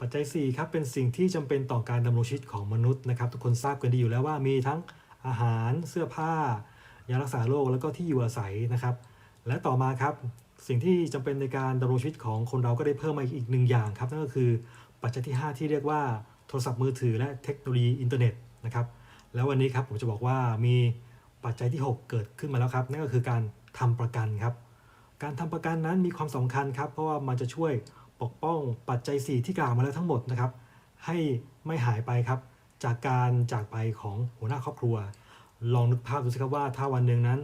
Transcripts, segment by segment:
ปัจจัย4ครับเป็นสิ่งที่จำเป็นต่อการดำรงชีวิตของมนุษย์นะครับ ทุกคนทราบกันดีอยู่แล้วว่ามีทั้งอาหารเสื้อผ้ายารักษาโรคแล้วก็ที่อยู่อาศัยนะครับ และต่อมาครับสิ่งที่จำเป็นในการดำรงชีวิตของคนเราก็ได้เพิ่มมาอีกหนึ่งอย่างครับนั่นก็คือปัจจัยที่ 5 ที่เรียกว่าโทรศัพท์มือถือและเทคโนโลยีอินเทอร์เน็ตนะครับแล้ววันนี้ครับผมจะบอกว่ามีปัจจัยที่ 6 เกิดขึ้นมาแล้วครับ นั่นก็คือการทำประกันครับ การทำประกันนั้นมีความสำคัญครับ เพราะว่ามันจะช่วย ปกป้องปัจจัย 4 ที่กล่าวมาแล้วทั้งหมดนะครับ ให้ไม่หายไปครับ จากการจากไปของหัวหน้าครอบครัว ลองนึกภาพดูสิครับว่าถ้าวันหนึ่งนั้น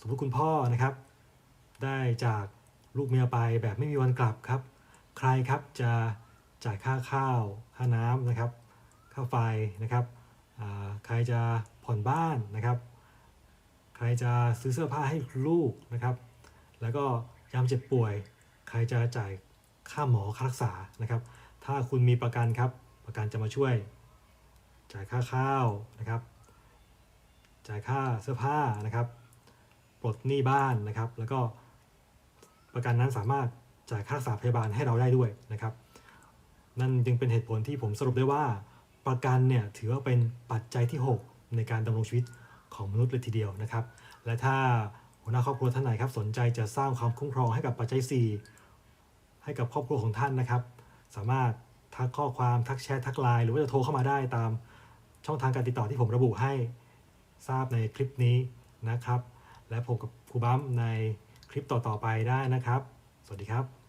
สมมติคุณพ่อนะครับ ได้จากลูกเมียไปแบบไม่มีวันกลับครับ ใครครับจะจ่ายค่าข้าว ค่าน้ำนะครับ ค่าไฟนะครับใครจะผ่อนบ้านนะครับ ใครจะซื้อเสื้อผ้าให้ลูกนะครับ แล้วก็ยามเจ็บป่วย ใครจะจ่าย ค่าหมอค่ารักษานะครับ ถ้าคุณมีประกันครับ ประกันจะมาช่วย จ่ายค่าข้าวนะครับ จ่ายค่าเสื้อผ้านะครับปลดหนี้บ้านนะครับ แล้วก็ประกันนั้นสามารถจ่ายค่ารักษาพยาบาลให้เราได้ด้วยนะครับ นั่นจึงเป็นเหตุผลที่ผมสรุปได้ว่า ประกันเนี่ยถือว่าเป็นปัจจัยที่ 6 ในการดำรงชีวิตของมนุษย์เลยทีเดียวนะครับ และถ้าหัวหน้าครอบครัวท่านไหนครับสนใจจะสร้างความคุ้มครองให้กับปัจจัย 4 ให้กับครอบครัวของท่านนะครับ สามารถทักข้อความทักแชททักไลน์หรือว่าจะโทรเข้ามาได้ตามช่องทางการติดต่อที่ผมระบุให้ทราบในคลิปนี้นะครับ และพบกับครูบัมในคลิปต่อๆไปได้นะครับ สวัสดีครับ